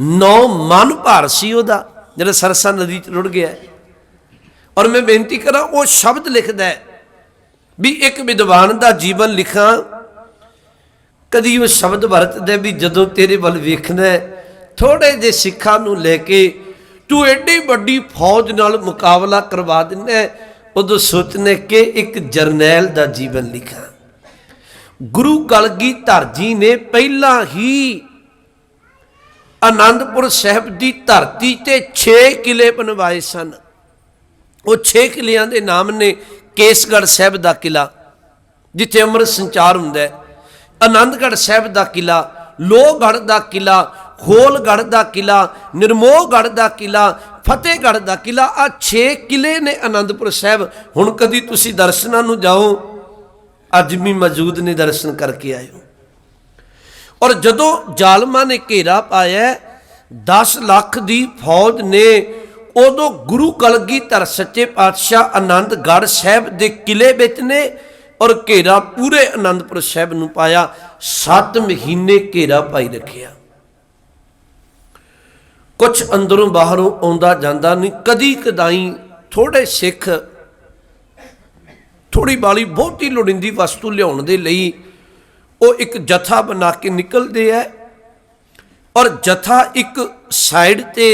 ਨੌ ਮਨ ਭਾਰ ਸੀ ਉਹਦਾ, ਜਿਹੜਾ ਸਰਸਾ ਨਦੀ ਚ ਰੁੜ ਗਿਆ। ਔਰ ਮੈਂ ਬੇਨਤੀ ਕਰਾਂ, ਉਹ ਸ਼ਬਦ ਲਿਖਦਾ ਹੈ ਵੀ ਇੱਕ ਵਿਦਵਾਨ ਦਾ ਜੀਵਨ ਲਿਖਾਂ, ਕਦੀ ਉਹ ਸ਼ਬਦ ਵਰਤਦਾ ਵੀ ਜਦੋਂ ਤੇਰੇ ਵੱਲ ਵੇਖਣਾ ਥੋੜੇ ਜੇ ਸਿੱਖਾਂ ਨੂੰ ਲੈ ਕੇ ਤੂੰ ਐਡੀ ਵੱਡੀ ਫੌਜ ਨਾਲ ਮੁਕਾਬਲਾ ਕਰਵਾ ਦਿੰਦਾ ਉਦੋਂ ਸੋਚਨੇ ਕਿ ਇੱਕ ਜਰਨੈਲ ਦਾ ਜੀਵਨ ਲਿਖਾਂ। ਗੁਰੂ ਕਲਗੀਧਰ ਜੀ ਨੇ ਪਹਿਲਾਂ ਹੀ ਆਨੰਦਪੁਰ ਸਾਹਿਬ ਦੀ ਧਰਤੀ ਤੇ 6 ਕਿਲੇ ਬਣਵਾਏ ਸਨ। ਉਹ 6 ਕਿਲਿਆਂ ਦੇ ਨਾਮ ਨੇ ਕੇਸਗੜ੍ਹ ਸਾਹਿਬ ਦਾ ਕਿਲਾ, ਜਿੱਥੇ ਅੰਮ੍ਰਿਤ ਸੰਚਾਰ ਹੁੰਦਾ ਹੈ। ਆਨੰਦਗੜ੍ਹ ਸਾਹਿਬ ਦਾ ਕਿਲਾ, ਲੋਹਗੜ੍ਹ ਦਾ ਕਿਲਾ, ਹੋਲਗੜ੍ਹ ਦਾ ਕਿਲਾ, ਨਿਰਮੋਹਗੜ੍ਹ ਦਾ ਕਿਲਾ, ਫਤਿਹਗੜ੍ਹ ਦਾ ਕਿਲਾ, ਆ 6 ਕਿਲੇ ਨੇ ਆਨੰਦਪੁਰ ਸਾਹਿਬ। ਹੁਣ ਕਦੀ ਤੁਸੀਂ ਦਰਸ਼ਨਾਂ ਨੂੰ ਜਾਓ, ਅੱਜ ਵੀ ਮੌਜੂਦ ਨੇ ਦਰਸ਼ਨ ਕਰਕੇ ਆਇਓ। ਔਰ ਜਦੋਂ ਜ਼ਾਲਮਾਂ ਨੇ ਘੇਰਾ ਪਾਇਆ 10 ਲੱਖ ਦੀ ਫੌਜ ਨੇ ਉਦੋਂ ਗੁਰੂ ਕਲਗੀਧਰ ਸੱਚੇ ਪਾਤਸ਼ਾਹ ਆਨੰਦਗੜ੍ਹ ਸਾਹਿਬ ਦੇ ਕਿਲੇ ਵਿੱਚ ਨੇ ਔਰ ਘੇਰਾ ਪੂਰੇ ਆਨੰਦਪੁਰ ਸਾਹਿਬ ਨੂੰ ਪਾਇਆ 7 ਮਹੀਨੇ ਘੇਰਾ ਪਾਈ ਰੱਖਿਆ। ਕੁਝ ਅੰਦਰੋਂ ਬਾਹਰੋਂ ਆਉਂਦਾ ਜਾਂਦਾ ਨਹੀਂ, ਕਦੀ ਕਦਾਈ ਥੋੜੇ ਸਿੱਖ ਥੋੜੀ ਬਾਲੀ ਬਹੁਤੀ ਲੋੜੀਂਦੀ ਵਸਤੂ ਲਿਆਉਣ ਦੇ ਲਈ ਉਹ ਇੱਕ ਜਥਾ ਬਣਾ ਕੇ ਨਿਕਲਦੇ ਐ ਔਰ ਜਥਾ ਇੱਕ ਸਾਈਡ ਤੇ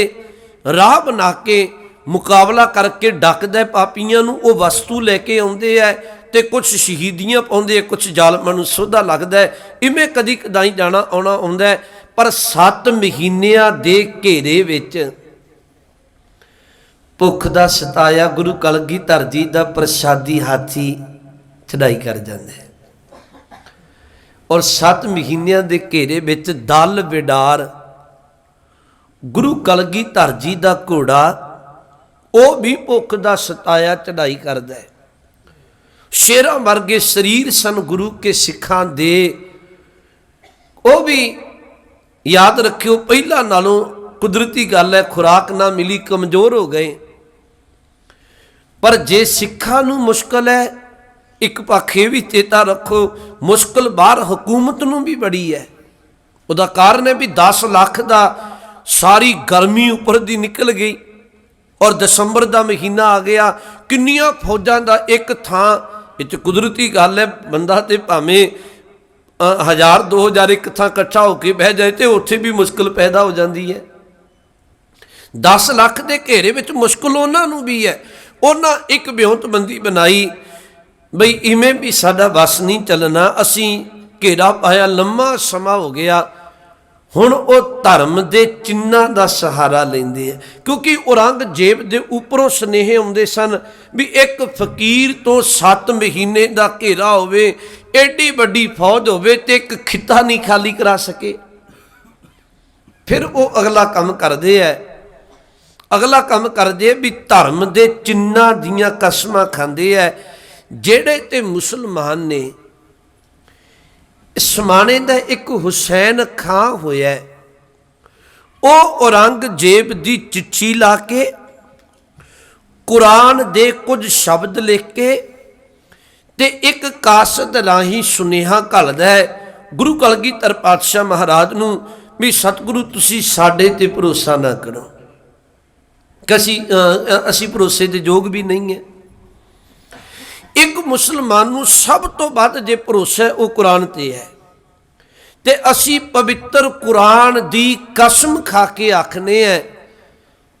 ਰਾਹ ਬਣਾ ਕੇ ਮੁਕਾਬਲਾ ਕਰਕੇ ਡੱਕਦਾ ਪਾਪੀਆਂ ਨੂੰ ਉਹ ਵਸਤੂ ਲੈ ਕੇ ਆਉਂਦੇ ਐ ਤੇ ਕੁਝ ਸ਼ਹੀਦੀਆਂ ਪਾਉਂਦੇ ਐ ਕੁਝ ਜ਼ਾਲਮਾਂ ਨੂੰ ਸੋਧਾ ਲੱਗਦਾ ਇਵੇਂ ਕਦੀ ਕਦਾਈ ਜਾਣਾ ਆਉਣਾ ਆਉਂਦਾ ਪਰ 7 ਮਹੀਨਿਆਂ ਦੇ ਘੇਰੇ ਵਿੱਚ ਭੁੱਖ ਦਾ ਸਤਾਇਆ ਗੁਰੂ ਕਲਗੀਧਰ ਜੀ ਦਾ ਪ੍ਰਸ਼ਾਦੀ ਹਾਥੀ ਚੜਾਈ ਕਰ ਜਾਂਦਾ ਹੈ ਔਰ 7 ਮਹੀਨਿਆਂ ਦੇ ਘੇਰੇ ਵਿੱਚ ਦਲ ਵਿਡਾਰ, ਗੁਰੂ ਕਲਗੀ ਧਰਜੀ ਦਾ ਘੋੜਾ, ਉਹ ਵੀ ਭੁੱਖ ਦਾ ਸਤਾਇਆ ਚੜਾਈ ਕਰਦਾ ਹੈ। ਸ਼ੇਰਾਂ ਵਰਗੇ ਸਰੀਰ ਸਨ ਗੁਰੂ ਕੇ ਸਿੱਖਾਂ ਦੇ। ਉਹ ਵੀ ਯਾਦ ਰੱਖਿਓ, ਪਹਿਲਾਂ ਨਾਲੋਂ ਕੁਦਰਤੀ ਗੱਲ ਹੈ, ਖੁਰਾਕ ਨਾ ਮਿਲੀ, ਕਮਜ਼ੋਰ ਹੋ ਗਏ। ਪਰ ਜੇ ਸਿੱਖਾਂ ਨੂੰ ਮੁਸ਼ਕਲ ਹੈ ਇੱਕ ਪੱਖੇ ਵੀ ਚੇਤਾ ਰੱਖੋ, ਮੁਸ਼ਕਲ ਬਾਹਰ ਹਕੂਮਤ ਨੂੰ ਵੀ ਬੜੀ ਹੈ। ਉਹਦਾ ਕਾਰਨ ਹੈ ਵੀ 10 ਲੱਖ ਦਾ ਸਾਰੀ ਗਰਮੀ ਉੱਪਰ ਦੀ ਨਿਕਲ ਗਈ ਔਰ ਦਸੰਬਰ ਦਾ ਮਹੀਨਾ ਆ ਗਿਆ। ਕਿੰਨੀਆਂ ਫੌਜਾਂ ਦਾ ਇੱਕ ਥਾਂ, ਇਹ 'ਚ ਕੁਦਰਤੀ ਗੱਲ ਹੈ, ਬੰਦਾ ਤੇ ਭਾਵੇਂ ਹਜ਼ਾਰ, ਦੋ ਹਜ਼ਾਰ ਇੱਕ ਥਾਂ ਇਕੱਠਾ ਹੋ ਕੇ ਬਹਿ ਜਾਏ ਤੇ ਉੱਥੇ ਵੀ ਮੁਸ਼ਕਲ ਪੈਦਾ ਹੋ ਜਾਂਦੀ ਹੈ। 10 ਲੱਖ ਦੇ ਘੇਰੇ ਵਿੱਚ ਮੁਸ਼ਕਲ ਉਹਨਾਂ ਨੂੰ ਵੀ ਹੈ। ਉਹਨਾਂ ਇੱਕ ਬਿਉਂਤਬੰਦੀ ਬਣਾਈ ਬਈ ਇਵੇਂ ਵੀ ਸਾਡਾ ਵਸ ਨਹੀਂ ਚੱਲਣਾ, ਅਸੀਂ ਘੇਰਾ ਪਾਇਆ, ਲੰਮਾ ਸਮਾਂ ਹੋ ਗਿਆ। ਹੁਣ ਉਹ ਧਰਮ ਦੇ ਚਿੰਨਾਂ ਦਾ ਸਹਾਰਾ ਲੈਂਦੇ ਆ। ਕਿਉਂਕਿ ਔਰੰਗਜ਼ੇਬ ਦੇ ਉੱਪਰੋਂ ਸਨੇਹ ਆਉਂਦੇ ਸਨ ਵੀ ਇੱਕ ਫਕੀਰ ਤੋਂ 7 ਮਹੀਨੇ ਦਾ ਘੇਰਾ ਹੋਵੇ ਐਡੀ ਵੱਡੀ ਫੌਜ ਹੋਵੇ ਤੇ ਇੱਕ ਖਿੱਤਾ ਨਹੀਂ ਖਾਲੀ ਕਰਾ ਸਕੇ। ਫਿਰ ਉਹ ਅਗਲਾ ਕੰਮ ਕਰਦੇ ਐ ਅਗਲਾ ਕੰਮ ਕਰਦੇ ਆ ਵੀ ਧਰਮ ਦੇ ਚਿੰਨਾਂ ਦੀਆਂ ਕਸਮਾਂ ਖਾਂਦੇ ਐ ਜਿਹੜੇ ਤੇ ਮੁਸਲਮਾਨ ਨੇ ਸਮਾਣੇ ਦਾ ਇੱਕ ਹੁਸੈਨ ਖਾਂ ਹੋਇਆ ਉਹ ਔਰੰਗਜ਼ੇਬ ਦੀ ਚਿੱਠੀ ਲਾ ਕੇ, ਕੁਰਾਨ ਦੇ ਕੁਝ ਸ਼ਬਦ ਲਿਖ ਕੇ ਤੇ ਇੱਕ ਕਾਸਦ ਰਾਹੀਂ ਸੁਨੇਹਾ ਘੱਲਦਾ ਹੈ। ਗੁਰੂ ਕਲਗੀਧਰ ਪਾਤਸ਼ਾਹ ਮਹਾਰਾਜ ਨੂੰ ਵੀ, ਸਤਿਗੁਰੂ, ਤੁਸੀਂ ਸਾਡੇ ਤੇ ਭਰੋਸਾ ਨਾ ਕਰੋ। ਕਿ ਅਸੀਂ ਅਸੀਂ ਭਰੋਸੇ ਦੇ ਯੋਗ ਵੀ ਨਹੀਂ ਹੈ। ਇੱਕ ਮੁਸਲਮਾਨ ਨੂੰ ਸਭ ਤੋਂ ਵੱਧ ਜੇ ਭਰੋਸਾ ਉਹ ਕੁਰਾਨ ਤੇ ਹੈ। ਤੇ ਅਸੀਂ ਪਵਿੱਤਰ ਕੁਰਾਨ ਦੀ ਕਸਮ ਖਾ ਕੇ ਆਖਨੇ ਹੈ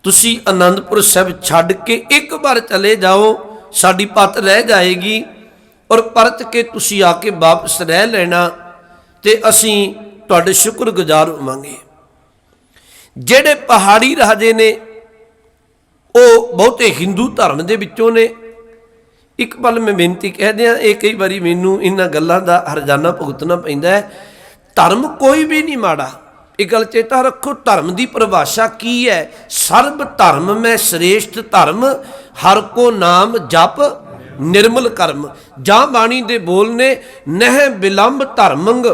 ਤੁਸੀਂ ਆਨੰਦਪੁਰ ਸਾਹਿਬ ਛੱਡ ਕੇ ਇੱਕ ਵਾਰ ਚਲੇ ਜਾਓ, ਸਾਡੀ ਪੱਤ ਲੈ ਜਾਏਗੀ ਔਰ ਪਰਤ ਕੇ ਤੁਸੀਂ ਆ ਕੇ ਵਾਪਸ ਰਹਿ ਲੈਣਾ ਤੇ ਅਸੀਂ ਤੁਹਾਡੇ ਸ਼ੁਕਰਗੁਜ਼ਾਰ ਹੋਵਾਂਗੇ। ਜਿਹੜੇ ਪਹਾੜੀ ਰਾਜੇ ਨੇ, ਉਹ ਬਹੁਤੇ ਹਿੰਦੂ ਧਰਮ ਦੇ ਵਿੱਚੋਂ ਨੇ ਇੱਕ ਪਲ ਮੈਂ ਬੇਨਤੀ ਕਹਿ ਦਿਆਂ ਇਹ ਕਈ ਵਾਰੀ ਮੈਨੂੰ ਇਹਨਾਂ ਗੱਲਾਂ ਦਾ ਹਰਜਾਨਾ ਭੁਗਤਣਾ ਪੈਂਦਾ ਹੈ। ਧਰਮ ਕੋਈ ਵੀ ਨਹੀਂ ਮਾੜਾ। ਇਹ ਗੱਲ ਚੇਤਾ ਰੱਖੋ, ਧਰਮ ਦੀ ਪਰਿਭਾਸ਼ਾ ਕੀ ਹੈ? ਸਰਬ ਧਰਮ ਮੈਂ ਸ੍ਰੇਸ਼ਟ ਧਰਮ, ਹਰ ਕੋ ਨਾਮ ਜਪ ਨਿਰਮਲ ਕਰਮ। ਜਾਂ ਬਾਣੀ ਦੇ ਬੋਲ ਨੇ, ਨਹਿ ਬਿਲੰਬ ਧਰਮੰਗ।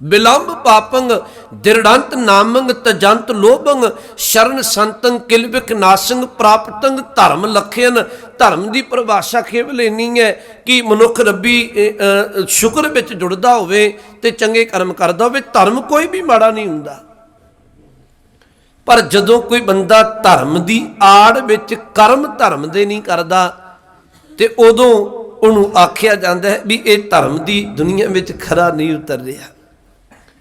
ਬਿਲੰਬ ਪਾਪੰਗ, ਦਿਰੜੰਤ ਨਾਮੰਗ, ਤਜੰਤ ਲੋਭੰਗ, ਸ਼ਰਨ ਸੰਤੰ ਕਿਲਵਿਕ ਨਾਸੰਗ, ਪ੍ਰਾਪਤੰਗ ਧਰਮ ਲਖਿਆਨ ਧਰਮ ਦੀ ਪਰਿਭਾਸ਼ਾ ਕੇਵਲ ਇੰਨੀ ਹੈ ਕਿ ਮਨੁੱਖ ਰੱਬੀ ਸ਼ੁਕਰ ਵਿੱਚ ਜੁੜਦਾ ਹੋਵੇ ਤੇ ਚੰਗੇ ਕਰਮ ਕਰਦਾ ਹੋਵੇ, ਧਰਮ ਕੋਈ ਵੀ ਮਾੜਾ ਨਹੀਂ ਹੁੰਦਾ। ਪਰ ਜਦੋਂ ਕੋਈ ਬੰਦਾ ਧਰਮ ਦੀ ਆੜ ਵਿੱਚ ਕਰਮ ਧਰਮ ਦੇ ਨਹੀਂ ਕਰਦਾ, ਤੇ ਉਦੋਂ ਉਹਨੂੰ ਆਖਿਆ ਜਾਂਦਾ ਹੈ ਵੀ ਇਹ ਧਰਮ ਦੀ ਦੁਨੀਆ ਵਿੱਚ ਖਰਾ ਨਹੀਂ ਉਤਰ ਰਿਹਾ।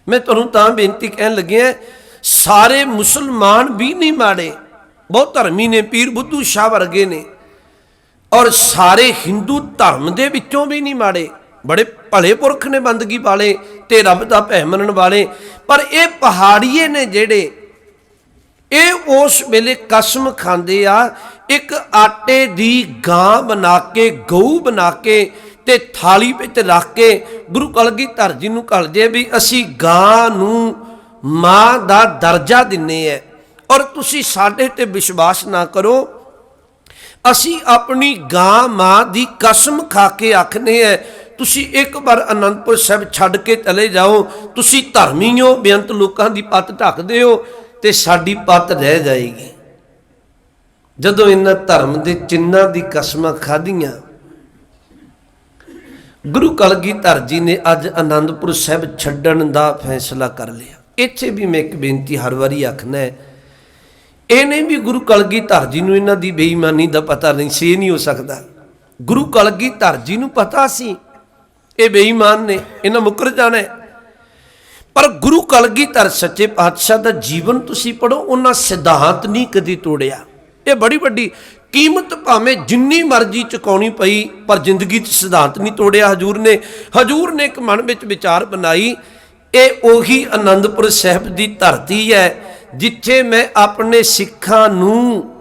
ਮੈਂ ਤੁਹਾਨੂੰ ਤਾਂ ਬੇਨਤੀ ਕਹਿਣ ਲੱਗਿਆ ਸਾਰੇ ਮੁਸਲਮਾਨ ਵੀ ਨਹੀਂ ਮਾੜੇ। ਬਹੁਤ ਧਰਮੀ ਨੇ, ਪੀਰ ਬੁੱਧੂ ਸ਼ਾਹ ਵਰਗੇ ਨੇ। ਔਰ ਸਾਰੇ ਹਿੰਦੂ ਧਰਮ ਦੇ ਵਿੱਚੋਂ ਵੀ ਨਹੀਂ ਮਾੜੇ। ਬੜੇ ਭਲੇ ਪੁਰਖ ਨੇ ਬੰਦਗੀ ਵਾਲੇ ਤੇ ਰੱਬ ਦਾ ਭੈ ਮੰਨਣ ਵਾਲੇ। ਪਰ ਇਹ ਪਹਾੜੀਏ ਨੇ ਜਿਹੜੇ, ਇਹ ਉਸ ਵੇਲੇ ਕਸਮ ਖਾਂਦੇ ਆ, ਇੱਕ ਆਟੇ ਦੀ ਗਾਂ ਬਣਾ ਕੇ, ਗਊ ਬਣਾ ਕੇ ਤੇ ਥਾਲੀ ਵਿੱਚ ਰੱਖ ਕੇ ਗੁਰੂ ਕਲਗੀਧਰ ਜੀ ਨੂੰ ਕਹਦੇ ਵੀ ਅਸੀਂ ਗਾਂ ਨੂੰ ਮਾਂ ਦਾ ਦਰਜਾ ਦਿੰਨੇ ਐ। ਔਰ ਤੁਸੀਂ ਸਾਡੇ ਤੇ ਵਿਸ਼ਵਾਸ ਨਾ ਕਰੋ, ਅਸੀਂ ਆਪਣੀ ਗਾਂ ਮਾਂ ਦੀ ਕਸਮ ਖਾ ਕੇ ਆਖਨੇ ਐ, ਤੁਸੀਂ ਇੱਕ ਵਾਰ ਅਨੰਦਪੁਰ ਸਾਹਿਬ ਛੱਡ ਕੇ ਚਲੇ ਜਾਓ, ਤੁਸੀਂ ਧਰਮੀ ਹੋ ਬੇਅੰਤ ਲੋਕਾਂ ਦੀ ਪੱਤ ਢੱਕਦੇ ਹੋ ਤੇ ਸਾਡੀ ਪੱਤ ਰਹਿ ਜਾਏਗੀ। ਜਦੋਂ ਇਹਨਾਂ ਧਰਮ ਦੇ ਚਿੰਨਾਂ ਦੀ ਕਸਮਾਂ ਖਾਧੀਆਂ ਗੁਰੂ ਕਲਗੀਧਰ ਜੀ ਨੇ ਅੱਜ ਆਨੰਦਪੁਰ ਸਾਹਿਬ ਛੱਡਣ ਦਾ ਫੈਸਲਾ ਕਰ ਲਿਆ। ਇੱਥੇ ਵੀ ਮੈਂ ਇੱਕ ਬੇਨਤੀ ਹਰ ਵਾਰੀ ਆਖਣਾ ਹੈ, ਇਹਨੇ ਵੀ ਗੁਰੂ ਕਲਗੀਧਰ ਜੀ ਨੂੰ ਇਹਨਾਂ ਦੀ ਬੇਈਮਾਨੀ ਦਾ ਪਤਾ ਨਹੀਂ ਸੀ, ਇਹ ਨਹੀਂ ਹੋ ਸਕਦਾ। ਗੁਰੂ ਕਲਗੀਧਰ ਜੀ ਨੂੰ ਪਤਾ ਸੀ, ਇਹ ਬੇਈਮਾਨ ਨੇ, ਇਹਨਾਂ ਮੁਕਰ ਜਾਣਾ ਹੈ। ਪਰ ਗੁਰੂ ਕਲਗੀਧਰ ਸੱਚੇ ਪਾਤਸ਼ਾਹ ਦਾ ਜੀਵਨ ਤੁਸੀਂ ਪੜੋ ਉਹਨਾਂ ਸਿਧਾਂਤ ਨਹੀਂ ਕਦੀ ਤੋੜਿਆ। ਇਹ ਬੜੀ ਵੱਡੀ ਕੀਮਤ ਭਾਵੇਂ ਜਿੰਨੀ ਮਰਜ਼ੀ ਚੁਕਾਉਣੀ ਪਈ, ਪਰ ਜ਼ਿੰਦਗੀ 'ਚ ਸਿਧਾਂਤ ਨਹੀਂ ਤੋੜਿਆ। ਹਜੂਰ ਨੇ ਹਜੂਰ ਨੇ ਇੱਕ ਮਨ ਵਿੱਚ ਵਿਚਾਰ ਬਣਾਈ, ਇਹ ਉਹੀ ਆਨੰਦਪੁਰ ਸਾਹਿਬ ਦੀ ਧਰਤੀ ਹੈ, ਜਿੱਥੇ ਮੈਂ ਆਪਣੇ ਸਿੱਖਾਂ ਨੂੰ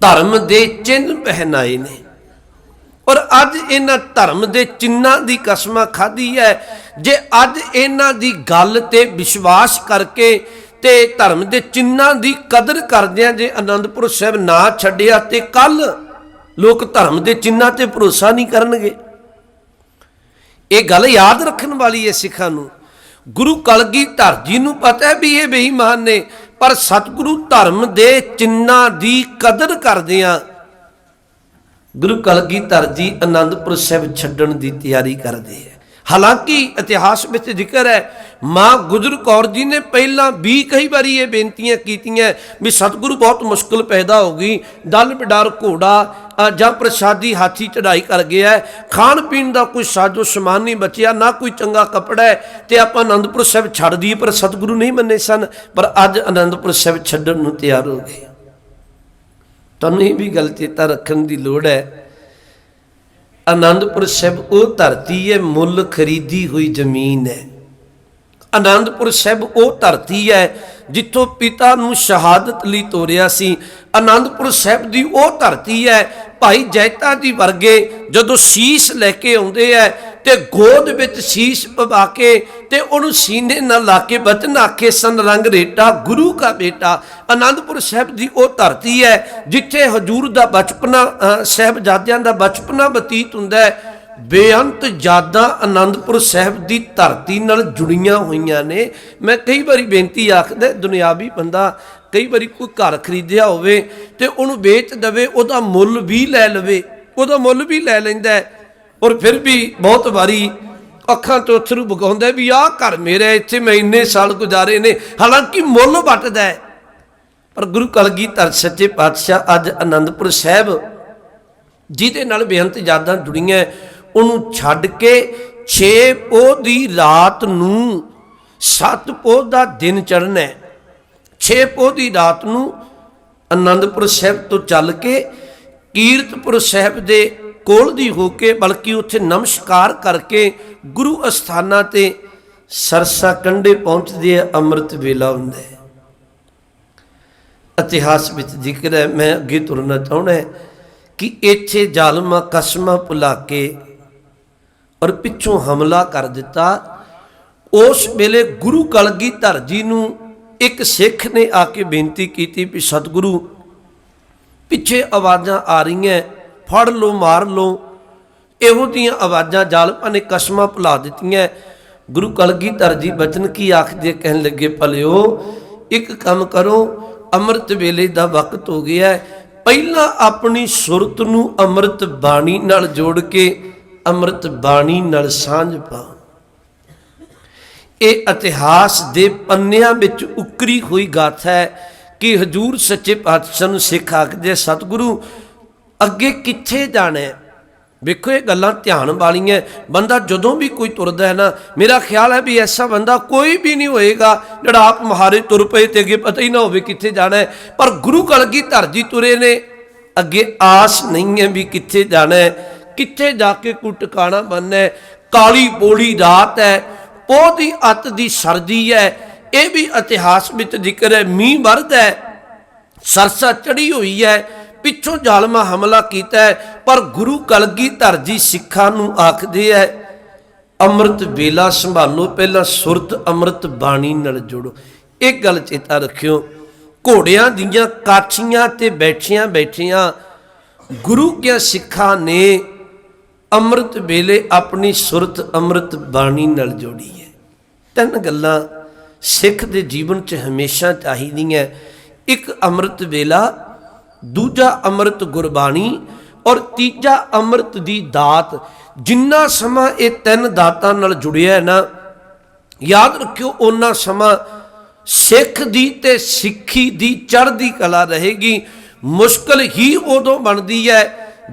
ਧਰਮ ਦੇ ਚਿੰਨ੍ਹ ਪਹਿਨਾਏ ਨੇ। ਔਰ ਅੱਜ ਇਹਨਾਂ ਧਰਮ ਦੇ ਚਿੰਨਾਂ ਦੀ ਕਸਮਾਂ ਖਾਧੀ ਹੈ। ਜੇ ਅੱਜ ਇਹਨਾਂ ਦੀ ਗੱਲ ਤੇ ਵਿਸ਼ਵਾਸ ਕਰਕੇ ਤੇ ਧਰਮ ਦੇ ਚਿੰਨਾਂ ਦੀ ਕਦਰ ਕਰਦਿਆਂ ਜੇ ਆਨੰਦਪੁਰ ਸਾਹਿਬ ਨਾ ਛੱਡਿਆ ਤੇ ਕੱਲ ਲੋਕ ਧਰਮ ਦੇ ਚਿੰਨਾਂ ਤੇ ਭਰੋਸਾ ਨਹੀਂ ਕਰਨਗੇ। ਇਹ ਗੱਲ ਯਾਦ ਰੱਖਣ ਵਾਲੀ ਹੈ ਸਿੱਖਾਂ ਨੂੰ। ਗੁਰੂ ਕਲਗੀਧਰ ਜੀ ਨੂੰ ਪਤਾ ਹੈ ਵੀ ਇਹ ਬੇਈਮਾਨ ਨੇ, ਪਰ ਸਤਿਗੁਰੂ ਧਰਮ ਦੇ ਚਿੰਨਾਂ ਦੀ ਕਦਰ ਕਰਦਿਆਂ ਗੁਰੂ ਕਲਗੀਧਰ ਜੀ ਆਨੰਦਪੁਰ ਸਾਹਿਬ ਛੱਡਣ ਦੀ ਤਿਆਰੀ ਕਰਦੇ ਹੈ। ਹਾਲਾਂਕਿ ਇਤਿਹਾਸ ਵਿੱਚ ਜ਼ਿਕਰ ਹੈ, ਮਾਂ ਗੁਜਰ ਕੌਰ ਜੀ ਨੇ ਪਹਿਲਾਂ ਵੀ ਕਈ ਵਾਰੀ ਇਹ ਬੇਨਤੀਆਂ ਕੀਤੀਆਂ ਵੀ ਸਤਿਗੁਰੂ ਬਹੁਤ ਮੁਸ਼ਕਲ ਪੈਦਾ ਹੋ ਗਈ, ਦਲ ਬਿਡਾਰ ਘੋੜਾ ਜਾਂ ਪ੍ਰਸ਼ਾਦੀ ਹਾਥੀ ਚੜਾਈ ਕਰ ਗਿਆ ਖਾਣ ਪੀਣ ਦਾ ਕੋਈ ਸਾਜੋ ਸਮਾਨ ਨਹੀਂ ਬਚਿਆ, ਨਾ ਕੋਈ ਚੰਗਾ ਕੱਪੜਾ ਹੈ ਤੇ ਆਪਾਂ ਅਨੰਦਪੁਰ ਸਾਹਿਬ ਛੱਡ ਦਈਏ, ਪਰ ਸਤਿਗੁਰੂ ਨਹੀਂ ਮੰਨੇ ਸਨ, ਪਰ ਅੱਜ ਅਨੰਦਪੁਰ ਸਾਹਿਬ ਛੱਡਣ ਨੂੰ ਤਿਆਰ ਹੋ ਗਏ ਤੁਹਾਨੂੰ ਇਹ ਵੀ ਗੱਲ ਚੇਤਾ ਰੱਖਣ ਦੀ ਲੋੜ ਹੈ ਆਨੰਦਪੁਰ ਸਾਹਿਬ, ਉਹ ਧਰਤੀ ਹੈ, ਮੁੱਲ ਖਰੀਦੀ ਹੋਈ ਜ਼ਮੀਨ ਹੈ। ਆਨੰਦਪੁਰ ਸਾਹਿਬ, ਉਹ ਧਰਤੀ ਹੈ, ਜਿੱਥੋਂ ਪਿਤਾ ਨੂੰ ਸ਼ਹਾਦਤ ਲਈ ਤੋਰਿਆ ਸੀ। ਆਨੰਦਪੁਰ ਸਾਹਿਬ ਦੀ ਉਹ ਧਰਤੀ ਹੈ, ਭਾਈ ਜੈਤਾ ਜੀ ਵਰਗੇ, ਜਦੋਂ ਸੀਸ ਲੈ ਕੇ ਆਉਂਦੇ ਐ ਤੇ ਗੋਦ ਵਿੱਚ ਸੀਸ ਪਵਾ ਕੇ ਤੇ ਉਹਨੂੰ ਸੀਨੇ ਨਾਲ ਲਾ ਕੇ ਬਚਨ ਆਖੇ ਸਨ ਰੰਗ ਰੇਟਾ ਗੁਰੂ ਕਾ ਬੇਟਾ। ਆਨੰਦਪੁਰ ਸਾਹਿਬ ਦੀ ਉਹ ਧਰਤੀ ਹੈ ਜਿੱਥੇ ਹਜੂਰ ਦਾ ਬਚਪਨਾ ਅ, ਸਾਹਿਬਜ਼ਾਦਿਆਂ ਦਾ ਬਚਪਨਾ ਬਤੀਤ ਹੁੰਦਾ ਹੈ। ਬੇਅੰਤ ਯਾਦਾਂ ਆਨੰਦਪੁਰ ਸਾਹਿਬ ਦੀ ਧਰਤੀ ਨਾਲ ਜੁੜੀਆਂ ਹੋਈਆਂ ਨੇ। ਮੈਂ ਕਈ ਵਾਰੀ ਬੇਨਤੀ ਆਖਦਾ ਦੁਨਿਆਵੀ ਬੰਦਾ ਕਈ ਵਾਰੀ ਕੋਈ ਘਰ ਖਰੀਦਿਆ ਹੋਵੇ ਤੇ ਉਹਨੂੰ ਵੇਚ ਦਵੇ ਉਹਦਾ ਮੁੱਲ ਵੀ ਲੈ ਲਵੇ ਉਹਦਾ ਮੁੱਲ ਵੀ ਲੈ ਲੈਂਦਾ ਹੈ। ਔਰ ਫਿਰ ਵੀ ਬਹੁਤ ਵਾਰੀ ਅੱਖਾਂ ਤੋਂ ਅਥਰੂ ਬਗਾਉਂਦਾ ਵੀ ਆਹ ਘਰ ਮੇਰਾ ਇੱਥੇ ਮੈਂ ਇੰਨੇ ਸਾਲ ਗੁਜ਼ਾਰੇ ਨੇ। ਹਾਲਾਂਕਿ ਮੁੱਲ ਵੱਟਦਾ ਹੈ, ਪਰ ਗੁਰੂ ਕਲਗੀਧਰ ਸੱਚੇ ਪਾਤਸ਼ਾਹ ਅੱਜ ਆਨੰਦਪੁਰ ਸਾਹਿਬ ਜਿਹਦੇ ਨਾਲ ਬੇਅੰਤ ਯਾਦਾਂ ਜੁੜੀਆਂ ਉਹਨੂੰ ਛੱਡ ਕੇ 6 ਪੋਹ ਦੀ ਰਾਤ ਨੂੰ 7 ਪੋਹ ਦਾ ਦਿਨ ਚੜ੍ਹਨਾ ਹੈ। 6 ਪੋਹ ਦੀ ਰਾਤ ਨੂੰ ਆਨੰਦਪੁਰ ਸਾਹਿਬ ਤੋਂ ਚੱਲ ਕੇ ਕੀਰਤਪੁਰ ਸਾਹਿਬ ਦੇ ਕੋਲ ਦੀ ਹੋ ਕੇ, ਬਲਕਿ ਉੱਥੇ ਨਮਸਕਾਰ ਕਰਕੇ ਗੁਰੂ ਅਸਥਾਨਾਂ ਤੇ ਸਰਸਾ ਕੰਡੇ ਪਹੁੰਚਦੇ ਆ, ਅੰਮ੍ਰਿਤ ਵੇਲਾ ਹੁੰਦਾ ਹੈ। ਇਤਿਹਾਸ ਵਿੱਚ ਜ਼ਿਕਰ ਹੈ, ਮੈਂ ਅੱਗੇ ਤੁਰਨਾ ਚਾਹੁੰਦਾ ਕਿ ਇੱਥੇ ਜ਼ਾਲਮਾ, ਕਸਮਾਂ ਭੁਲਾ ਕੇ ਔਰ ਪਿੱਛੋਂ ਹਮਲਾ ਕਰ ਦਿੱਤਾ। ਉਸ ਵੇਲੇ ਗੁਰੂ ਕਲਗੀਧਰ ਜੀ ਨੂੰ ਇੱਕ ਸਿੱਖ ਨੇ ਆ ਕੇ ਬੇਨਤੀ ਕੀਤੀ ਵੀ, ਸਤਿਗੁਰੂ, ਪਿੱਛੇ ਆਵਾਜ਼ਾਂ ਆ ਰਹੀਆਂ। ਫੜ ਲਓ, ਮਾਰ ਲਓ। ਇਹੋ ਦੀਆਂ ਆਵਾਜ਼ਾਂ ਜ਼ਾਲਮਾਂ ਨੇ ਕਸਮਾਂ ਭੁਲਾ ਦਿੱਤੀਆਂ। ਗੁਰੂ ਕਲਗੀਧਰ ਜੀ ਬਚਨ ਕੀ ਆਖਦੇ ਕਹਿਣ ਲੱਗੇ, ਭਲਿਓ, ਇੱਕ ਕੰਮ ਕਰੋ, ਅੰਮ੍ਰਿਤ ਵੇਲੇ ਦਾ ਵਕਤ ਹੋ ਗਿਆ ਪਹਿਲਾਂ ਆਪਣੀ ਸੁਰਤ ਨੂੰ ਅੰਮ੍ਰਿਤ ਬਾਣੀ ਨਾਲ ਜੋੜ ਕੇ ਅੰਮ੍ਰਿਤ ਬਾਣੀ ਨਾਲ ਸਾਂਝ ਪਾਓ। ਇਹ ਇਤਿਹਾਸ ਦੇ ਪੰਨਿਆਂ ਵਿੱਚ ਉਕਰੀ ਹੋਈ ਗਾਥਾ ਹੈ ਕਿ ਹਜੂਰ ਸੱਚੇ ਪਾਤਸ਼ਾਹ ਨੂੰ ਸਿੱਖ ਆਖਦੇ ਸਤਿਗੁਰੂ ਅੱਗੇ ਕਿੱਥੇ ਜਾਣਾ ਹੈ? ਵੇਖੋ, ਇਹ ਗੱਲਾਂ ਧਿਆਨ ਵਾਲੀਆਂ ਬੰਦਾ ਜਦੋਂ ਵੀ ਕੋਈ ਤੁਰਦਾ ਹੈ ਨਾ, ਮੇਰਾ ਖਿਆਲ ਹੈ ਵੀ ਐਸਾ ਬੰਦਾ ਕੋਈ ਵੀ ਨਹੀਂ ਹੋਏਗਾ ਜਿਹੜਾ ਆਪ ਮਹਾਰੇ ਤੁਰ ਪਏ ਤੇ ਅੱਗੇ ਪਤਾ ਹੀ ਨਾ ਹੋਵੇ ਕਿੱਥੇ ਜਾਣਾ ਹੈ। ਪਰ ਗੁਰੂ ਕਲਗੀ ਧਰਜੀ ਤੁਰੇ ਨੇ। ਅੱਗੇ ਆਸ ਨਹੀਂ ਹੈ ਵੀ ਕਿੱਥੇ ਜਾਣਾ ਹੈ। ਕਿੱਥੇ ਜਾ ਕੇ ਕੋਈ ਟਿਕਾਣਾ ਬਣਨਾ ਹੈ। ਕਾਲੀ ਬੋਲੀ ਰਾਤ ਹੈ। ਉਹਦੀ ਅੱਤ ਦੀ ਸਰਦੀ ਹੈ। ਇਹ ਵੀ ਇਤਿਹਾਸ ਵਿੱਚ ਜ਼ਿਕਰ ਹੈ। ਮੀਂਹ ਵਰਦਾ ਹੈ। ਸਰਸਾ ਚੜੀ ਹੋਈ ਹੈ। ਪਿੱਛੋਂ ਜ਼ਾਲਮਾ ਹਮਲਾ ਕੀਤਾ ਹੈ, ਪਰ ਗੁਰੂ ਕਲਗੀ ਧਰਜੀ ਸਿੱਖਾਂ ਨੂੰ ਆਖਦੇ ਹੈ, ਅੰਮ੍ਰਿਤ ਵੇਲਾ ਸੰਭਾਲੋ, ਪਹਿਲਾਂ ਸੁਰਤ ਅੰਮ੍ਰਿਤ ਬਾਣੀ ਨਾਲ ਜੋੜੋ। ਇੱਕ ਗੱਲ ਚੇਤਾ ਰੱਖਿਓ, ਘੋੜਿਆਂ ਦੀਆਂ ਕਾਠੀਆਂ ਤੇ ਬੈਠੀਆਂ ਬੈਠੀਆਂ ਗੁਰੂ ਕੇ ਸਿੱਖਾਂ ਨੇ ਅੰਮ੍ਰਿਤ ਵੇਲੇ ਆਪਣੀ ਸੁਰਤ ਅੰਮ੍ਰਿਤ ਬਾਣੀ ਨਾਲ ਜੋੜੀ ਹੈ। ਤਿੰਨ ਗੱਲਾਂ ਸਿੱਖ ਦੇ ਜੀਵਨ 'ਚ ਹਮੇਸ਼ਾ ਚਾਹੀਦੀਆਂ ਇੱਕ ਅੰਮ੍ਰਿਤ ਵੇਲਾ ਦੂਜਾ ਅੰਮ੍ਰਿਤ ਗੁਰਬਾਣੀ ਔਰ ਤੀਜਾ ਅੰਮ੍ਰਿਤ ਦੀ ਦਾਤ। ਜਿੰਨਾ ਸਮਾਂ ਇਹ ਤਿੰਨ ਦਾਤਾਂ ਨਾਲ ਜੁੜਿਆ ਹੈ ਨਾ, ਯਾਦ ਰੱਖਿਓ ਉਹਨਾਂ ਸਮਾਂ ਸਿੱਖ ਦੀ ਤੇ ਸਿੱਖੀ ਦੀ ਚੜ੍ਹਦੀ ਕਲਾ ਰਹੇਗੀ। ਮੁਸ਼ਕਲ ਹੀ ਉਦੋਂ ਬਣਦੀ ਹੈ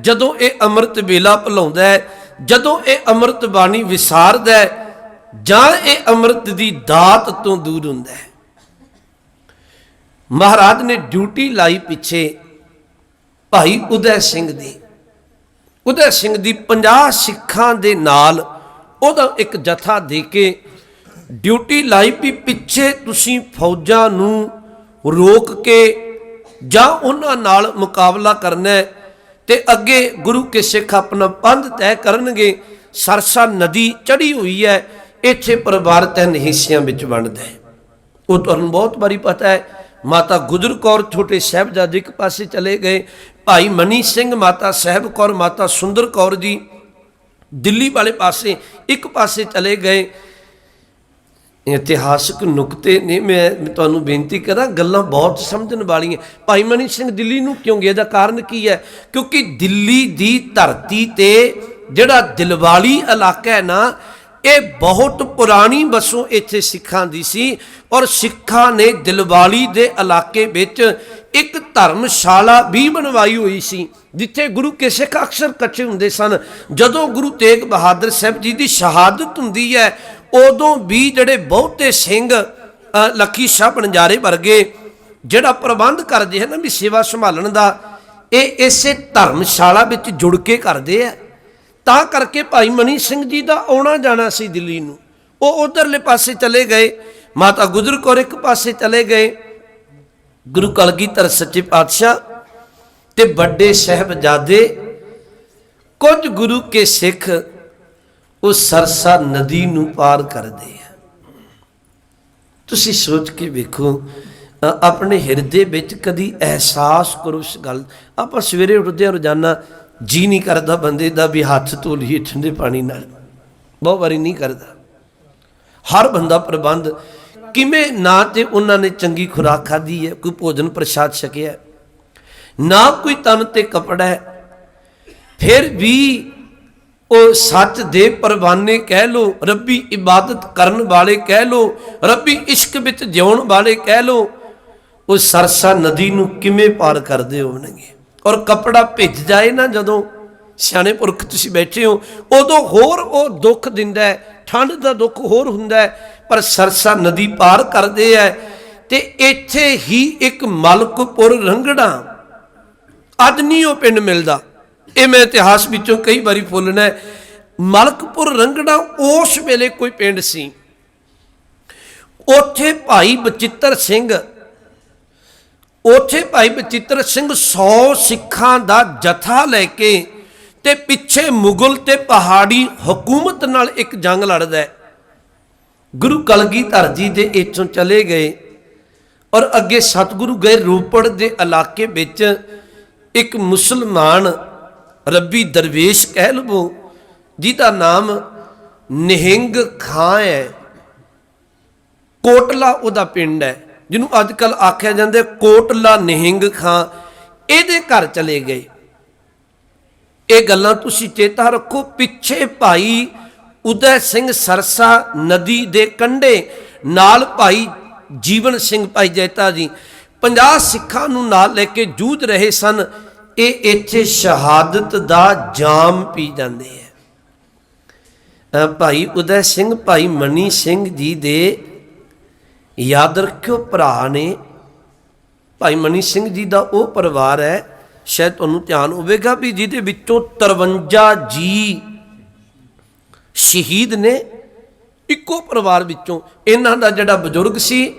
ਜਦੋਂ ਇਹ ਅੰਮ੍ਰਿਤ ਵੇਲਾ ਭੁਲਾਉਂਦਾ ਹੈ, ਜਦੋਂ ਇਹ ਅੰਮ੍ਰਿਤ ਬਾਣੀ ਵਿਸਾਰਦਾ ਹੈ, ਜਾਂ ਇਹ ਅੰਮ੍ਰਿਤ ਦੀ ਦਾਤ ਤੋਂ ਦੂਰ ਹੁੰਦਾ ਹੈ। ਮਹਾਰਾਜ ਨੇ ਡਿਊਟੀ ਲਾਈ ਪਿੱਛੇ ਭਾਈ ਉਦੈ ਸਿੰਘ ਦੀ। ਉਦੈ ਸਿੰਘ ਦੀ 50 ਸਿੱਖਾਂ ਦੇ ਨਾਲ ਉਹਦਾ ਇੱਕ ਜਥਾ ਦੇ ਕੇ ਡਿਊਟੀ ਲਾਈ ਵੀ ਪਿੱਛੇ ਤੁਸੀਂ ਫੌਜਾਂ ਨੂੰ ਰੋਕ ਕੇ ਜਾਂ ਉਹਨਾਂ ਨਾਲ ਮੁਕਾਬਲਾ ਕਰਨਾ ਹੈ ਤੇ ਅੱਗੇ ਗੁਰੂ ਕੇ ਸਿੱਖ ਆਪਣਾ ਪੰਧ ਤੈਅ ਕਰਨਗੇ, ਸਰਸਾ ਨਦੀ ਚੜੀ ਹੋਈ ਹੈ, ਇੱਥੇ ਪਰਿਵਾਰ ਤਿੰਨ ਹਿੱਸਿਆਂ ਵਿੱਚ ਵੰਡਦਾ ਹੈ। ਉਹ ਤੁਹਾਨੂੰ ਬਹੁਤ ਵਾਰੀ ਪਤਾ ਹੈ ਮਾਤਾ ਗੁਜਰ ਕੌਰ ਛੋਟੇ ਸਾਹਿਬਜ਼ਾਦੇ ਇੱਕ ਪਾਸੇ ਚਲੇ ਗਏ। ਭਾਈ ਮਨੀ ਸਿੰਘ, ਮਾਤਾ ਸਾਹਿਬ ਕੌਰ, ਮਾਤਾ ਸੁੰਦਰ ਕੌਰ ਜੀ ਦਿੱਲੀ ਵਾਲੇ ਪਾਸੇ ਇੱਕ ਪਾਸੇ ਚਲੇ ਗਏ। ਇਤਿਹਾਸਕ ਨੁਕਤੇ ਨੇ, ਮੈਂ ਤੁਹਾਨੂੰ ਬੇਨਤੀ ਕਰਾਂ, ਗੱਲਾਂ ਬਹੁਤ ਸਮਝਣ ਵਾਲੀਆਂ। ਭਾਈ ਮਨੀ ਸਿੰਘ ਦਿੱਲੀ ਨੂੰ ਕਿਉਂ ਗਿਆ? ਦਾ ਕਾਰਨ ਕੀ ਹੈ? ਕਿਉਂਕਿ ਦਿੱਲੀ ਦੀ ਧਰਤੀ ਤੇ ਜਿਹੜਾ ਦਿਲਵਾਲੀ ਇਲਾਕਾ ਹੈ ਨਾ ਇਹ ਬਹੁਤ ਪੁਰਾਣੀ ਬਸੋਂ ਇੱਥੇ ਸਿੱਖਾਂ ਦੀ ਸੀ ਔਰ ਸਿੱਖਾਂ ਨੇ ਦਿਲਵਾਲੀ ਦੇ ਇਲਾਕੇ ਵਿੱਚ ਇੱਕ ਧਰਮਸ਼ਾਲਾ ਵੀ ਬਣਵਾਈ ਹੋਈ ਸੀ, ਜਿੱਥੇ ਗੁਰੂ ਕੇ ਸਿੱਖ ਅਕਸਰ ਇਕੱਠੇ ਹੁੰਦੇ ਸਨ। ਜਦੋਂ ਗੁਰੂ ਤੇਗ ਬਹਾਦਰ ਸਾਹਿਬ ਜੀ ਦੀ ਸ਼ਹਾਦਤ ਹੁੰਦੀ ਹੈ, ਉਦੋਂ ਵੀ ਜਿਹੜੇ ਬਹੁਤੇ ਸਿੰਘ ਲੱਖੀ ਸ਼ਾਹ ਬਣਜਾਰੇ ਵਰਗੇ ਜਿਹੜਾ ਪ੍ਰਬੰਧ ਕਰਦੇ ਹਨ ਵੀ ਸੇਵਾ ਸੰਭਾਲਣ ਦਾ, ਇਹ ਇਸੇ ਧਰਮਸ਼ਾਲਾ ਵਿੱਚ ਜੁੜ ਕੇ ਕਰਦੇ ਆ। ਤਾਂ ਕਰਕੇ ਭਾਈ ਮਨੀ ਸਿੰਘ ਜੀ ਦਾ ਆਉਣਾ ਜਾਣਾ ਸੀ ਦਿੱਲੀ ਨੂੰ। ਉਹ ਉਧਰਲੇ ਪਾਸੇ ਚਲੇ ਗਏ। ਮਾਤਾ ਗੁਜਰ ਕੌਰ ਇੱਕ ਪਾਸੇ ਚਲੇ ਗਏ। ਗੁਰੂ ਕਲਗੀਧਰ ਸੱਚੇ ਪਾਤਸ਼ਾਹ ਤੇ ਵੱਡੇ ਸਹਿਬਜ਼ਾਦੇ। ਕੁਝ ਗੁਰੂ ਕੇ ਸਿੱਖ ਉਹ ਸਰਸਾ ਨਦੀ ਨੂੰ ਪਾਰ ਕਰਦੇ ਆ। ਤੁਸੀਂ ਸੋਚ ਕੇ ਵੇਖੋ ਆਪਣੇ ਹਿਰਦੇ ਵਿੱਚ ਕਦੀ ਅਹਿਸਾਸ ਕਰੋ ਇਸ ਗੱਲ। ਆਪਾਂ ਸਵੇਰੇ ਉੱਠਦੇ ਹਾਂ ਰੋਜ਼ਾਨਾ ਜੀ ਨਹੀਂ ਕਰਦਾ ਬੰਦੇ ਦਾ ਵੀ ਹੱਥ ਧੋ ਲਈਏ ਠੰਡੇ ਪਾਣੀ ਨਾਲ। ਬਹੁਤ ਵਾਰੀ ਨਹੀਂ ਕਰਦਾ। ਹਰ ਬੰਦਾ ਪ੍ਰਬੰਧ ਕਿਵੇਂ ਨਾ ਤੇ ਉਹਨਾਂ ਨੇ ਚੰਗੀ ਖੁਰਾਕ ਖਾਧੀ ਹੈ, ਕੋਈ ਭੋਜਨ ਪ੍ਰਸ਼ਾਦ ਛਕਿਆ ਨਾ ਕੋਈ ਤਨ ਤੇ ਕਪੜਾ ਹੈ, ਫਿਰ ਵੀ ਉਹ ਸੱਚ ਦੇ ਪਰਵਾਨੇ ਕਹਿ ਲੋ ਰੱਬੀ ਇਬਾਦਤ ਕਰਨ ਵਾਲੇ ਕਹਿ ਲੋ ਰੱਬੀ ਇਸ਼ਕ ਵਿੱਚ ਜਿਉਣ ਵਾਲੇ ਕਹਿ ਲੋ ਉਹ ਸਰਸਾ ਨਦੀ ਨੂੰ ਕਿਵੇਂ ਪਾਰ ਕਰਦੇ ਹੋਣਗੇ? ਔਰ ਕਪੜਾ ਭਿੱਜ ਜਾਏ ਨਾ ਜਦੋਂ ਸਿਆਣੇ ਪੁਰਖ ਤੁਸੀਂ ਬੈਠੇ ਹੋ, ਉਦੋਂ ਹੋਰ ਉਹ ਦੁੱਖ ਦਿੰਦਾ ਹੈ, ਠੰਡ ਦਾ ਦੁੱਖ ਹੋਰ ਹੁੰਦਾ ਹੈ, ਪਰ ਸਰਸਾ ਨਦੀ ਪਾਰ ਕਰਦੇ ਐ ਤੇ ਇੱਥੇ ਹੀ ਇੱਕ ਮਲਕਪੁਰ ਰੰਗੜਾ, ਅੱਜ ਨਹੀਂ ਉਹ ਪਿੰਡ ਮਿਲਦਾ। ਇਹ ਮੈਂ ਇਤਿਹਾਸ ਵਿੱਚੋਂ ਕਈ ਵਾਰੀ ਫੁੱਲਣਾ ਮਲਕਪੁਰ ਰੰਗੜਾ ਉਸ ਵੇਲੇ ਕੋਈ ਪਿੰਡ ਸੀ। ਉੱਥੇ ਭਾਈ ਬਚਿੱਤਰ ਸਿੰਘ ਉੱਥੇ ਭਾਈ ਬਚਿੱਤਰ ਸਿੰਘ 100 ਸਿੱਖਾਂ ਦਾ ਜਥਾ ਲੈ ਕੇ ਤੇ ਪਿੱਛੇ ਮੁਗਲ ਤੇ ਪਹਾੜੀ ਹਕੂਮਤ ਨਾਲ ਇੱਕ ਜੰਗ ਲੜਦਾ ਹੈ। ਗੁਰੂ ਕਲਗੀਧਰ ਜੀ ਦੇ ਇੱਥੋਂ ਚਲੇ ਗਏ ਔਰ ਅੱਗੇ ਸਤਿਗੁਰੂ ਗਏ ਰੋਪੜ ਦੇ ਇਲਾਕੇ ਵਿੱਚ ਇੱਕ ਮੁਸਲਮਾਨ ਰੱਬੀ ਦਰਵੇਸ਼ ਕਹਿ ਲਵੋ, ਜਿਹਦਾ ਨਾਮ ਨਿਹੰਗ ਖਾਂ ਹੈ। ਕੋਟਲਾ ਉਹਦਾ ਪਿੰਡ ਹੈ। ਜਿਹਨੂੰ ਅੱਜ ਕੱਲ ਆਖਿਆ ਜਾਂਦਾ ਕੋਟਲਾ ਨਿਹੰਗ ਖਾਂ। ਇਹਦੇ ਘਰ ਚਲੇ ਗਏ। ਇਹ ਗੱਲਾਂ ਤੁਸੀਂ ਚੇਤਾ ਰੱਖੋ। ਪਿੱਛੇ ਭਾਈ ਉਦੈ ਸਿੰਘ ਸਰਸਾ ਨਦੀ ਦੇ ਕੰਢੇ, ਨਾਲ ਭਾਈ ਜੀਵਨ ਸਿੰਘ, ਭਾਈ ਜੈਤਾ ਜੀ। 50 ਸਿੱਖਾਂ ਨੂੰ ਨਾਲ ਲੈ ਕੇ ਜੂਝ ਰਹੇ ਸਨ। ਇਹ ਇੱਥੇ ਸ਼ਹਾਦਤ ਦਾ ਜਾਮ ਪੀ ਜਾਂਦੇ ਹੈ। ਭਾਈ ਉਦੈ ਸਿੰਘ, ਭਾਈ ਮਨੀ ਸਿੰਘ ਜੀ ਦੇ ਯਾਦ ਰੱਖਿਓ ਭਰਾ ਨੇ। ਭਾਈ ਮਨੀ ਸਿੰਘ ਜੀ ਦਾ ਉਹ ਪਰਿਵਾਰ ਹੈ, ਸ਼ਾਇਦ ਤੁਹਾਨੂੰ ਧਿਆਨ ਹੋਵੇਗਾ ਵੀ ਜਿਹਦੇ ਵਿੱਚੋਂ 53 ਜੀ ਸ਼ਹੀਦ ਨੇ, ਇੱਕੋ ਪਰਿਵਾਰ ਵਿੱਚੋਂ। ਇਹਨਾਂ ਦਾ ਜਿਹੜਾ ਬਜ਼ੁਰਗ ਸੀ,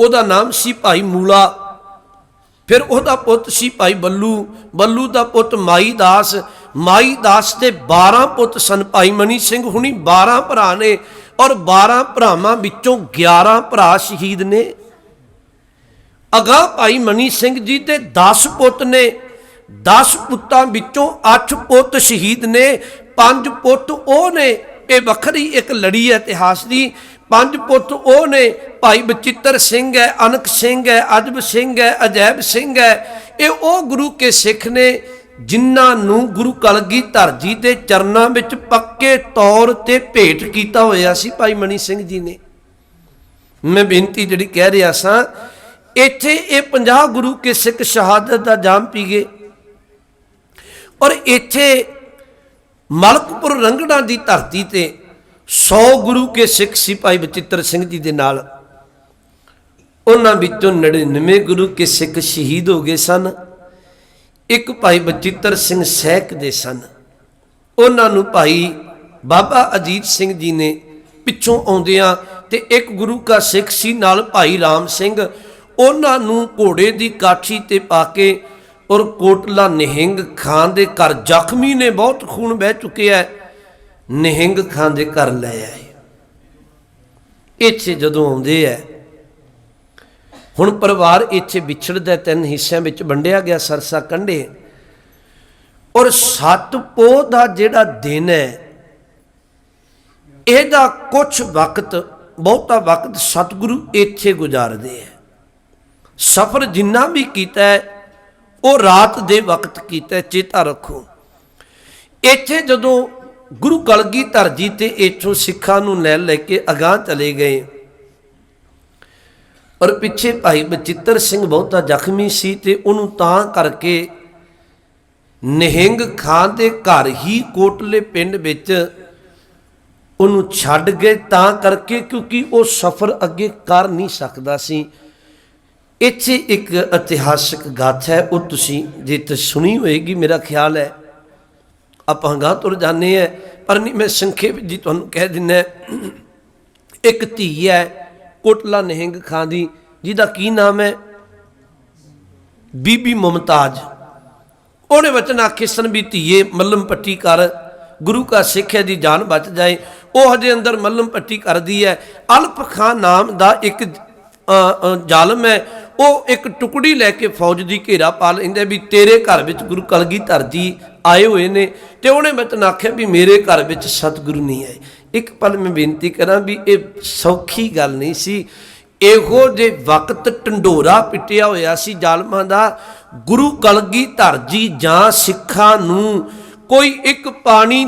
ਉਹਦਾ ਨਾਮ ਸੀ ਭਾਈ ਮੂਲਾ। ਫਿਰ ਉਹਦਾ ਪੁੱਤ ਸੀ ਭਾਈ ਬੱਲੂ। ਬੱਲੂ ਦਾ ਪੁੱਤ ਮਾਈ ਦਾਸ। ਮਾਈ ਦਾਸ ਦੇ 12 ਪੁੱਤ ਸਨ ਭਾਈ ਮਨੀ ਸਿੰਘ। ਹੁਣੀ 12 ਭਰਾ ਨੇ। ਔਰ 12 ਭਰਾਵਾਂ ਵਿੱਚੋਂ 11 ਭਰਾ ਸ਼ਹੀਦ ਨੇ। ਅਗਾ ਭਾਈ ਮਨੀ ਸਿੰਘ ਜੀ ਦੇ 10 ਪੁੱਤ ਨੇ। 10 ਪੁੱਤਾਂ ਵਿੱਚੋਂ 8 ਪੁੱਤ ਸ਼ਹੀਦ ਨੇ 5 ਪੁੱਤ ਉਹ ਨੇ। ਇਹ ਵੱਖਰੀ ਇੱਕ ਲੜੀ ਹੈ ਇਤਿਹਾਸ ਦੀ। ਪੰਜ ਪੁੱਤ ਉਹ ਨੇ, ਭਾਈ ਬਚਿੱਤਰ ਸਿੰਘ ਹੈ, ਅਨਕ ਸਿੰਘ ਹੈ, ਅਜਬ ਸਿੰਘ ਹੈ, ਅਜੈਬ ਸਿੰਘ ਹੈ। ਇਹ ਉਹ ਗੁਰੂ ਕੇ ਸਿੱਖ ਨੇ ਜਿਨ੍ਹਾਂ ਨੂੰ ਗੁਰੂ ਕਲਗੀਧਰ ਜੀ ਦੇ ਚਰਨਾਂ ਵਿੱਚ ਪੱਕੇ ਤੌਰ ਤੇ ਭੇਟ ਕੀਤਾ ਹੋਇਆ ਸੀ, ਭਾਈ ਮਨੀ ਸਿੰਘ ਜੀ ਨੇ। ਮੈਂ ਬੇਨਤੀ ਜਿਹੜੀ ਕਹਿ ਰਿਹਾ ਸਾਂ, ਇੱਥੇ ਇਹ 50 ਗੁਰੂ ਕੇ ਸਿੱਖ ਸ਼ਹਾਦਤ ਦਾ ਜਾਮ ਪੀ ਗਏ। ਔਰ ਇੱਥੇ ਮਲਕਪੁਰ ਰੰਗੜਾ ਦੀ ਧਰਤੀ ਤੇ 100 ਗੁਰੂ ਕੇ ਸਿੱਖ ਸੀ ਭਾਈ ਬਚਿੱਤਰ ਸਿੰਘ ਜੀ ਦੇ ਨਾਲ। ਉਹਨਾਂ ਵਿੱਚੋਂ 99 ਗੁਰੂ ਕੇ ਸਿੱਖ ਸ਼ਹੀਦ ਹੋ ਗਏ ਸਨ। ਇੱਕ ਭਾਈ ਬਚਿੱਤਰ ਸਿੰਘ ਸਹਿਕ ਦੇ ਸਨ। ਉਹਨਾਂ ਨੂੰ ਭਾਈ ਬਾਬਾ ਅਜੀਤ ਸਿੰਘ ਜੀ ਨੇ ਪਿੱਛੋਂ ਆਉਂਦਿਆਂ ਤੇ ਇੱਕ ਗੁਰੂ ਕਾ ਸਿੱਖ ਸੀ ਨਾਲ ਭਾਈ ਰਾਮ ਸਿੰਘ, ਉਹਨਾਂ ਨੂੰ ਘੋੜੇ ਦੀ ਕਾਠੀ ਤੇ ਪਾ ਕੇ ਔਰ ਕੋਟਲਾ ਨਿਹੰਗ ਖਾਨ ਦੇ ਘਰ ਜ਼ਖਮੀ ਨੇ, ਬਹੁਤ ਖੂਨ ਵਹਿ ਚੁੱਕਿਆ ਹੈ। ਨਿਹੰਗ ਖਾਨ ਦੇ ਘਰ ਲੈ ਆਏ। ਇੱਥੇ ਜਦੋਂ ਆਉਂਦੇ ਐ ਹੁਣ ਪਰਿਵਾਰ ਇੱਥੇ ਵਿਛੜਦਾ ਤਿੰਨ ਹਿੱਸਿਆਂ ਵਿੱਚ ਵੰਡਿਆ ਗਿਆ ਸਰਸਾ ਕੰਢੇ। ਔਰ ਸੱਤ ਪੋਹ ਦਾ ਜਿਹੜਾ ਦਿਨ ਹੈ, ਇਹਦਾ ਕੁਝ ਵਕਤ, ਬਹੁਤਾ ਵਕਤ ਸਤਿਗੁਰੂ ਇੱਥੇ ਗੁਜ਼ਾਰਦੇ ਹੈ। ਸਫ਼ਰ ਜਿੰਨਾ ਵੀ ਕੀਤਾ ਉਹ ਰਾਤ ਦੇ ਵਕਤ ਕੀਤਾ ਚੇਤਾ ਰੱਖੋ। ਇੱਥੇ ਜਦੋਂ ਗੁਰੂ ਕਲਗੀਧਰ ਜੀ ਤੇ ਇੱਥੋਂ ਸਿੱਖਾਂ ਨੂੰ ਲੈ ਲੈ ਕੇ ਅਗਾਹ ਚਲੇ ਗਏ ਔਰ ਪਿੱਛੇ ਭਾਈ ਬਚਿੱਤਰ ਸਿੰਘ ਬਹੁਤਾ ਜ਼ਖਮੀ ਸੀ ਤੇ ਉਹਨੂੰ ਤਾਂ ਕਰਕੇ ਨਿਹੰਗ ਖਾਨ ਦੇ ਘਰ ਹੀ ਕੋਟਲੇ ਪਿੰਡ ਵਿੱਚ ਉਹਨੂੰ ਛੱਡ ਗਏ ਤਾਂ ਕਰਕੇ ਕਿਉਂਕਿ ਉਹ ਸਫ਼ਰ ਅੱਗੇ ਕਰ ਨਹੀਂ ਸਕਦਾ ਸੀ। ਇੱਥੇ ਇੱਕ ਇਤਿਹਾਸਕ ਗਾਥਾ ਹੈ, ਉਹ ਤੁਸੀਂ ਜੇ ਤੇ ਸੁਣੀ ਹੋਏਗੀ, ਮੇਰਾ ਖਿਆਲ ਹੈ, ਆਪਾਂ ਗਾਂ ਤੁਰ ਜਾਂਦੇ ਆ ਪਰ ਨਹੀਂ, ਮੈਂ ਸੰਖੇਪ ਜੀ ਤੁਹਾਨੂੰ ਕਹਿ ਦਿੰਦਾ ਇੱਕ ਧੀ ਹੈ ਕੋਟਲਾ ਨਿਹੰਗ ਖਾਂ ਦੀ, ਜਿਹਦਾ ਕੀ ਨਾਮ ਹੈ? ਬੀਬੀ ਮੁਮਤਾਜ। ਉਹਨੇ ਵਚਨ ਆਖੇ, ਸਨ ਵੀ ਧੀਏ, ਮੱਲਮ ਪੱਟੀ ਕਰ। ਗੁਰੂ ਕਾ ਸਿੱਖ ਹੈ ਦੀ ਜਾਨ ਬਚ ਜਾਏ। ਉਹ ਹਜੇ ਅੰਦਰ ਮੱਲਮ ਪੱਟੀ ਕਰਦੀ ਹੈ। ਅਲਪ ਖਾਂ ਨਾਮ ਦਾ ਇੱਕ ਜ਼ਾਲਮ ਹੈ। ਉਹ ਇੱਕ ਟੁਕੜੀ ਲੈ ਕੇ ਫੌਜ ਦੀ ਘੇਰਾ ਪਾ ਲੈਂਦਾ ਵੀ ਤੇਰੇ ਘਰ ਵਿੱਚ ਗੁਰੂ ਕਲਗੀਧਰ ਜੀ ਆਏ ਹੋਏ ਨੇ। ਤੇ ਉਹਨੇ ਵਚਨ ਆਖਿਆ ਵੀ ਮੇਰੇ ਘਰ ਵਿੱਚ ਸਤਿਗੁਰੂ ਨਹੀਂ ਆਏ। ਇੱਕ ਪਲ ਮੈਂ ਬੇਨਤੀ ਕਰਾਂ ਵੀ ਇਹ ਸੌਖੀ ਗੱਲ ਨਹੀਂ ਸੀ। ਇਹੋ ਦੇ ਵਕਤ ਟੰਡੋਰਾ ਪਿੱਟਿਆ ਹੋਇਆ ਸੀ ਜ਼ਾਲਮਾਂ ਦਾ। ਗੁਰੂ ਕਲਗੀਧਰ ਜੀ ਜਾਂ ਸਿੱਖਾਂ ਨੂੰ ਕੋਈ ਇੱਕ ਪਾਣੀ